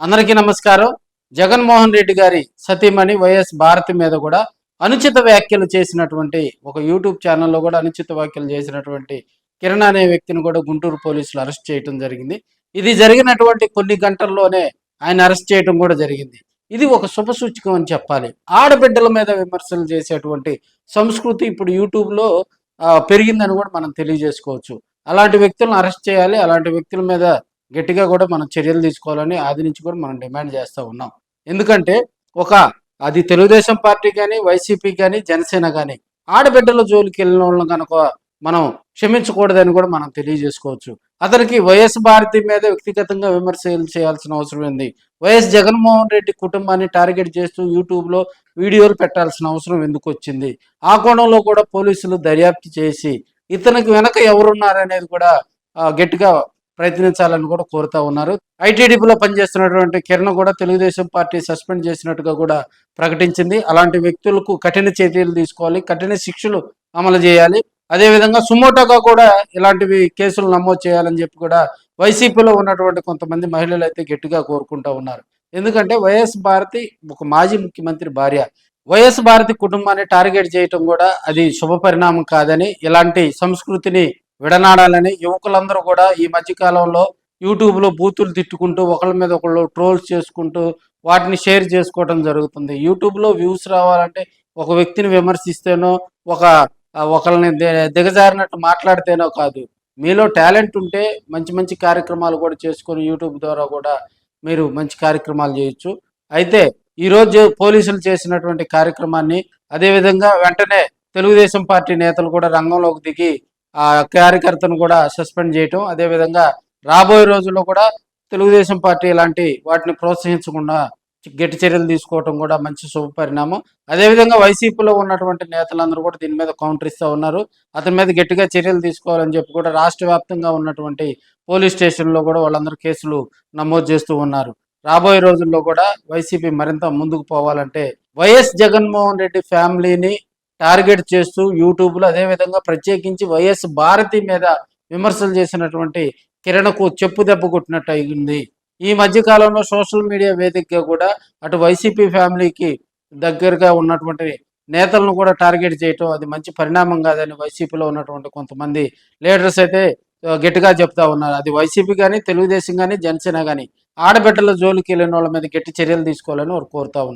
అందరికీ నమస్కారం. జగన్మోహన్ రెడ్డి గారి సతీమణి వైఎస్ భారతి మీద కూడా అనుచిత వ్యాఖ్యలు చేసినటువంటి ఒక యూట్యూబ్ ఛానల్లో కూడా అనుచిత వ్యాఖ్యలు చేసినటువంటి కిరణ్ అనే వ్యక్తిని కూడా గుంటూరు పోలీసులు అరెస్ట్ చేయడం జరిగింది. ఇది జరిగినటువంటి కొన్ని గంటల్లోనే ఆయన అరెస్ట్ చేయడం కూడా జరిగింది. ఇది ఒక శుభసూచకం అని చెప్పాలి. ఆడబిడ్డల మీద విమర్శలు చేసేటువంటి సంస్కృతి ఇప్పుడు యూట్యూబ్లో పెరిగిందని కూడా మనం తెలియజేసుకోవచ్చు. అలాంటి వ్యక్తులను అరెస్ట్ చేయాలి. అలాంటి వ్యక్తుల మీద గట్టిగా కూడా మనం చర్యలు తీసుకోవాలని ఆది నుంచి కూడా మనం డిమాండ్ చేస్తూ ఉన్నాం. ఎందుకంటే ఒక అది తెలుగుదేశం పార్టీ కానీ వైసీపీ కానీ జనసేన కానీ ఆడబిడ్డల జోలికి వెళ్ళిన వాళ్ళని కనుక మనం క్షమించకూడదని కూడా మనం తెలియజేసుకోవచ్చు. అతనికి వైఎస్ భారతి మీద వ్యక్తిగతంగా విమర్శలు చేయాల్సిన అవసరం ఉంది. వైఎస్ జగన్మోహన్ రెడ్డి కుటుంబాన్ని టార్గెట్ చేస్తూ యూట్యూబ్లో వీడియోలు పెట్టాల్సిన అవసరం ఎందుకు వచ్చింది? ఆ కోణంలో కూడా పోలీసులు దర్యాప్తు చేసి ఇతనికి వెనక ఎవరున్నారనేది కూడా గట్టిగా ప్రయత్నించాలని కూడా కోరుతా ఉన్నారు. ఐటీడీపీలో పనిచేస్తున్నటువంటి కిరణ్ కూడా తెలుగుదేశం పార్టీ సస్పెండ్ చేసినట్టుగా కూడా ప్రకటించింది. అలాంటి వ్యక్తులకు కఠిన చర్యలు తీసుకోవాలి కఠిన శిక్షలు అమలు చేయాలి. అదేవిధంగా సుమోటోగా కూడా ఇలాంటివి కేసులు నమోదు చేయాలని చెప్పి కూడా వైసీపీలో ఉన్నటువంటి కొంతమంది మహిళలు అయితే గట్టిగా కోరుకుంటూ ఉన్నారు. ఎందుకంటే వైఎస్ భారతి ఒక మాజీ ముఖ్యమంత్రి భార్య. వైఎస్ భారతి కుటుంబాన్ని టార్గెట్ చేయటం కూడా అది శుభ పరిణామం కాదని ఇలాంటి సంస్కృతిని విడనాడాలని యువకులందరూ కూడా ఈ మధ్యకాలంలో యూట్యూబ్లో బూతులు తిట్టుకుంటూ ఒకళ్ళ మీద ఒకళ్ళు ట్రోల్స్ చేసుకుంటూ వాటిని షేర్ చేసుకోవడం జరుగుతుంది. యూట్యూబ్లో వ్యూస్ రావాలంటే ఒక వ్యక్తిని విమర్శిస్తేనో ఒక ఒకరిని దిగజారినట్టు మాట్లాడితేనో కాదు. మీలో టాలెంట్ ఉంటే మంచి మంచి కార్యక్రమాలు కూడా చేసుకొని యూట్యూబ్ ద్వారా కూడా మీరు మంచి కార్యక్రమాలు చేయొచ్చు. అయితే ఈరోజు పోలీసులు చేసినటువంటి కార్యక్రమాన్ని అదేవిధంగా వెంటనే తెలుగుదేశం పార్టీ నేతలు కూడా రంగంలోకి దిగి ఆ కార్యకర్తను కూడా సస్పెండ్ చేయటం అదేవిధంగా రాబోయే రోజుల్లో కూడా తెలుగుదేశం పార్టీ ఇలాంటి వాటిని ప్రోత్సహించకుండా గట్టి చర్యలు తీసుకోవటం కూడా మంచి శుభపరిణామం. అదేవిధంగా వైసీపీలో ఉన్నటువంటి నేతలందరూ కూడా దీని మీద కౌంటర్ ఇస్తూ ఉన్నారు. అతని మీద గట్టిగా చర్యలు తీసుకోవాలని చెప్పి కూడా రాష్ట్ర వ్యాప్తంగా ఉన్నటువంటి పోలీస్ స్టేషన్లో కూడా వాళ్ళందరూ కేసులు నమోదు చేస్తూ ఉన్నారు. రాబోయే రోజుల్లో కూడా వైసీపీ మరింత ముందుకు పోవాలంటే వైఎస్ జగన్మోహన్ రెడ్డి ఫ్యామిలీని టార్గెట్ చేస్తూ యూట్యూబ్లో అదేవిధంగా ప్రత్యేకించి వైఎస్ భారతి మీద విమర్శలు చేసినటువంటి కిరణ్కు చెప్పు దెబ్బ కొట్టినట్టు అయింది. ఈ మధ్య కాలంలో సోషల్ మీడియా వేదికగా కూడా అటు వైసీపీ ఫ్యామిలీకి దగ్గరగా ఉన్నటువంటి నేతలను కూడా టార్గెట్ చేయటం అది మంచి పరిణామం కాదని వైసీపీలో ఉన్నటువంటి కొంతమంది లీడర్స్ అయితే గట్టిగా చెప్తా ఉన్నారు. అది వైసీపీ కానీ తెలుగుదేశం కానీ జనసేన కానీ ఆడబిడ్డల జోలికి వెళ్ళిన వాళ్ళ మీద గట్టి చర్యలు తీసుకోవాలని వారు కోరుతా ఉన్నారు.